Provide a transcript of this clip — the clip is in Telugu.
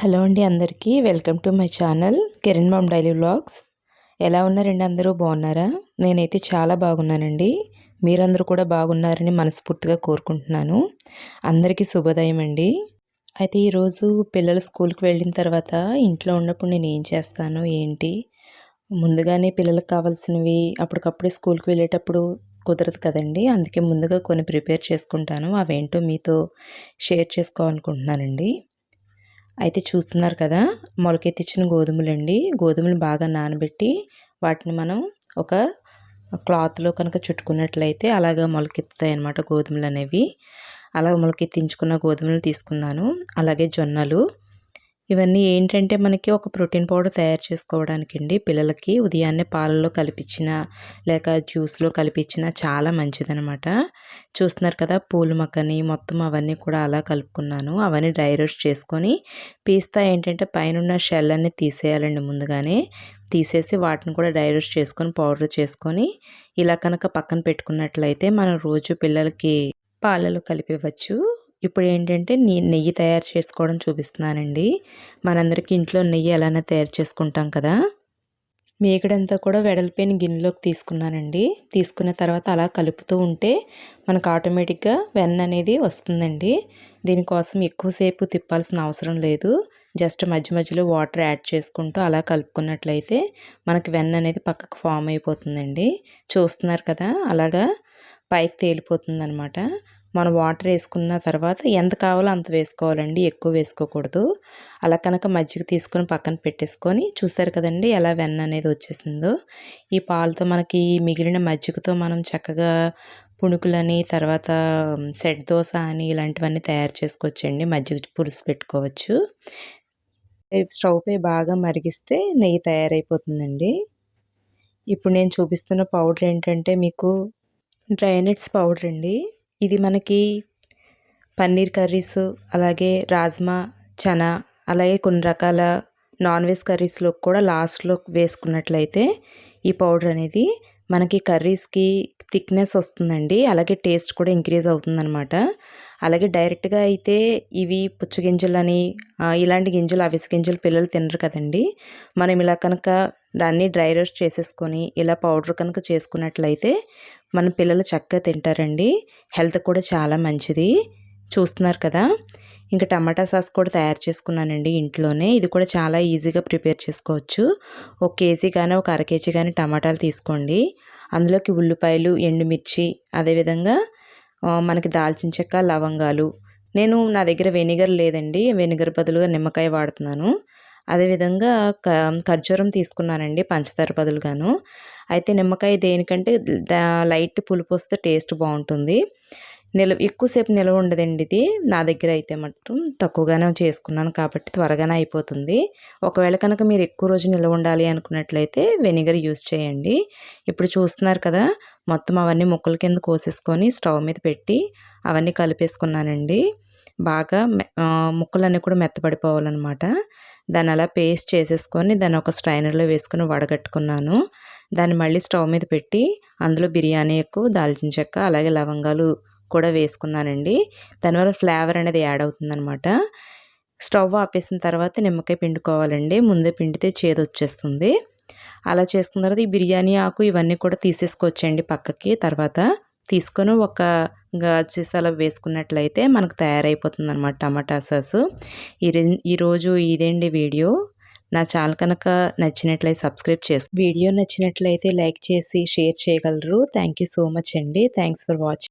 హలో అండి అందరికీ. Welcome to my channel Kiran mom daily vlogs. ఎలా ఉన్నారండి అందరూ? బాగున్నారా? నేనైతే చాలా బాగున్నానండి. మీరందరూ కూడా బాగున్నారని మనస్ఫూర్తిగా కోరుకుంటున్నాను. అందరికీ శుభోదయం అండి. అయితే ఈరోజు పిల్లలు స్కూల్కి వెళ్ళిన తర్వాత ఇంట్లో ఉన్నప్పుడు నేను ఏం చేస్తాను? ఏంటి? ముందుగానే పిల్లలకు కావాల్సినవి అప్పటికప్పుడే స్కూల్కి వెళ్ళేటప్పుడు కుదరదు కదండి. అందుకే ముందుగా కొన్ని ప్రిపేర్ చేసుకుంటాను. అవేంటో మీతో షేర్ చేసుకోవాలనుకుంటున్నానండి. అయితే చూస్తున్నారు కదా మొలకెత్తిచ్చిన గోధుమలు అండి గోధుమలు బాగా నానబెట్టి వాటిని మనం ఒక క్లాత్లో కనుక చుట్టుకున్నట్లయితే అలాగ మొలకెత్తుతాయి అన్నమాట గోధుమలు అనేవి అలా మొలకెత్తించుకున్న గోధుమలు తీసుకున్నాను. అలాగే జొన్నలు. ఇవన్నీ ఏంటంటే మనకి ఒక ప్రోటీన్ పౌడర్ తయారు చేసుకోవడానికి అండి పిల్లలకి ఉదయాన్నే పాలలో కలిపించిన లేక జ్యూస్లో కలిపించిన చాలా మంచిదనమాట. చూస్తున్నారు కదా పూలు మొక్కని మొత్తం అవన్నీ కూడా అలా కలుపుకున్నాను. అవన్నీ డ్రై రోస్ట్ చేసుకొని పీస్తా ఏంటంటే పైన షెల్ అన్ని తీసేయాలండి ముందుగానే. తీసేసి వాటిని కూడా డ్రై రోస్ట్ చేసుకొని పౌడర్ చేసుకొని ఇలా కనుక పక్కన పెట్టుకున్నట్లయితే మనం రోజు పిల్లలకి పాలలో కలిపివచ్చు ఇప్పుడు ఏంటంటే నెయ్యి తయారు చేసుకోవడం చూపిస్తున్నానండి. మనందరికీ ఇంట్లో నెయ్యి ఎలానే తయారు చేసుకుంటాం కదా. మేకడంతా కూడా వెడల్పోయిన గిన్నెలోకి తీసుకున్నానండి. తీసుకున్న తర్వాత అలా కలుపుతూ ఉంటే మనకు ఆటోమేటిక్గా వెన్న అనేది వస్తుందండి. దీనికోసం ఎక్కువసేపు తిప్పాల్సిన అవసరం లేదు. జస్ట్ మధ్య మధ్యలో వాటర్ యాడ్ చేసుకుంటూ అలా కలుపుకున్నట్లయితే మనకి వెన్న అనేది పక్కకు ఫామ్ అయిపోతుందండి. చూస్తున్నారు కదా అలాగా పైకి తేలిపోతుంది అనమాట మనం వాటర్ వేసుకున్న తర్వాత ఎంత కావాలో అంత వేసుకోవాలండి ఎక్కువ వేసుకోకూడదు. అలా కనుక మజ్జిగ తీసుకొని పక్కన పెట్టేసుకొని చూసారు కదండి ఎలా వెన్న అనేది వచ్చేసిందో. ఈ పాలతో మనకి మిగిలిన మజ్జిగతో మనం చక్కగా పుణుకులని తర్వాత సెట్ దోశ అని ఇలాంటివన్నీ తయారు చేసుకోవచ్చండి. మజ్జిగ పులుసు పెట్టుకోవచ్చు. స్టవ్ పై బాగా మరిగిస్తే నెయ్యి తయారైపోతుందండి. ఇప్పుడు నేను చూపిస్తున్న పౌడర్ ఏంటంటే మీకు డ్రైనట్స్ పౌడర్ అండి. ఇది మనకి పన్నీర్ కర్రీస్ అలాగే రాజ్మా చనా అలాగే కొన్ని రకాల నాన్ వెజ్ కర్రీస్లో కూడా లాస్ట్లో వేసుకున్నట్లయితే ఈ పౌడర్ అనేది మనకి కర్రీస్కి థిక్నెస్ వస్తుందండి. అలాగే టేస్ట్ కూడా ఇంక్రీజ్ అవుతుందన్నమాట. అలాగే డైరెక్ట్గా అయితే ఇవి పుచ్చగింజలని ఇలాంటి గింజలు అవిసి గింజలు పిల్లలు తినరు కదండి. మనం ఇలా కనుక దాన్ని డ్రై రోస్ట్ చేసేసుకొని ఇలా పౌడర్ కనుక చేసుకున్నట్లయితే మన పిల్లలు చక్కగా తింటారండి. హెల్త్ కూడా చాలా మంచిది. చూస్తున్నారు కదా? ఇంకా టమాటా సాస్ కూడా తయారు చేసుకున్నానండి ఇంట్లోనే. ఇది కూడా చాలా ఈజీగా ప్రిపేర్ చేసుకోవచ్చు. ఒక కేజీ కానీ ఒక అర కేజీ కానీ టమాటాలు తీసుకోండి. అందులోకి ఉల్లిపాయలు ఎండుమిర్చి అదేవిధంగా మనకి దాల్చిన చెక్క లవంగాలు. నేను నా దగ్గర వెనిగర్ లేదండి. వెనిగర్ బదులుగా నిమ్మకాయ వాడుతున్నాను. అదేవిధంగా క ఖర్జూరం తీసుకున్నానండి పంచదార బదులుగాను. అయితే నిమ్మకాయ దేనికంటే లైట్ పులుపు వస్తే టేస్ట్ బాగుంటుంది. నిల్వ ఎక్కువసేపు నిల్వ ఉండదండి ఇది. నా దగ్గర అయితే మాత్రం తక్కువగానే చేసుకున్నాను కాబట్టి త్వరగానే అయిపోతుంది. ఒకవేళ కనుక మీరు ఎక్కువ రోజు నిల్వ ఉండాలి అనుకున్నట్లయితే వెనిగర్ యూస్ చేయండి. ఇప్పుడు చూస్తున్నారు కదా మొత్తం అవన్నీ ముక్కల కింద కోసేసుకొని స్టవ్ మీద పెట్టి అవన్నీ కలిపేసుకున్నానండి. బాగా ముక్కలన్నీ కూడా మెత్తపడిపోవాలన్నమాట దాన్ని అలా పేస్ట్ చేసేసుకొని దాన్ని ఒక స్ట్రైనర్లో వేసుకొని వడగట్టుకున్నాను. దాన్ని మళ్ళీ స్టవ్ మీద పెట్టి అందులో బిర్యానీ ఎక్కువ దాల్చిన చెక్క అలాగే లవంగాలు కూడా వేసుకున్నానండి. దానివల్ల ఫ్లేవర్ అనేది యాడ్ అవుతుందనమాట స్టవ్ ఆపేసిన తర్వాత నిమ్మకాయ పిండుకోవాలండి. ముందే పిండితే చేదు వచ్చేస్తుంది. అలా చేసుకున్న తర్వాత ఈ బిర్యానీ ఆకు ఇవన్నీ కూడా తీసేసుకోవచ్చండి పక్కకి. తర్వాత తీసుకొని ఒక సీసాలో వేసుకున్నట్లయితే మనకు తయారైపోతుంది అనమాట టమాటా సాసు. ఈ ఈరోజు ఇదేంటి వీడియో. నా ఛానల్ కనుక నచ్చినట్లయితే సబ్స్క్రైబ్ చేసి వీడియో నచ్చినట్లయితే లైక్ చేసి షేర్ చేయగలరు. థ్యాంక్ యూ సో మచ్ అండి. Thanks for watching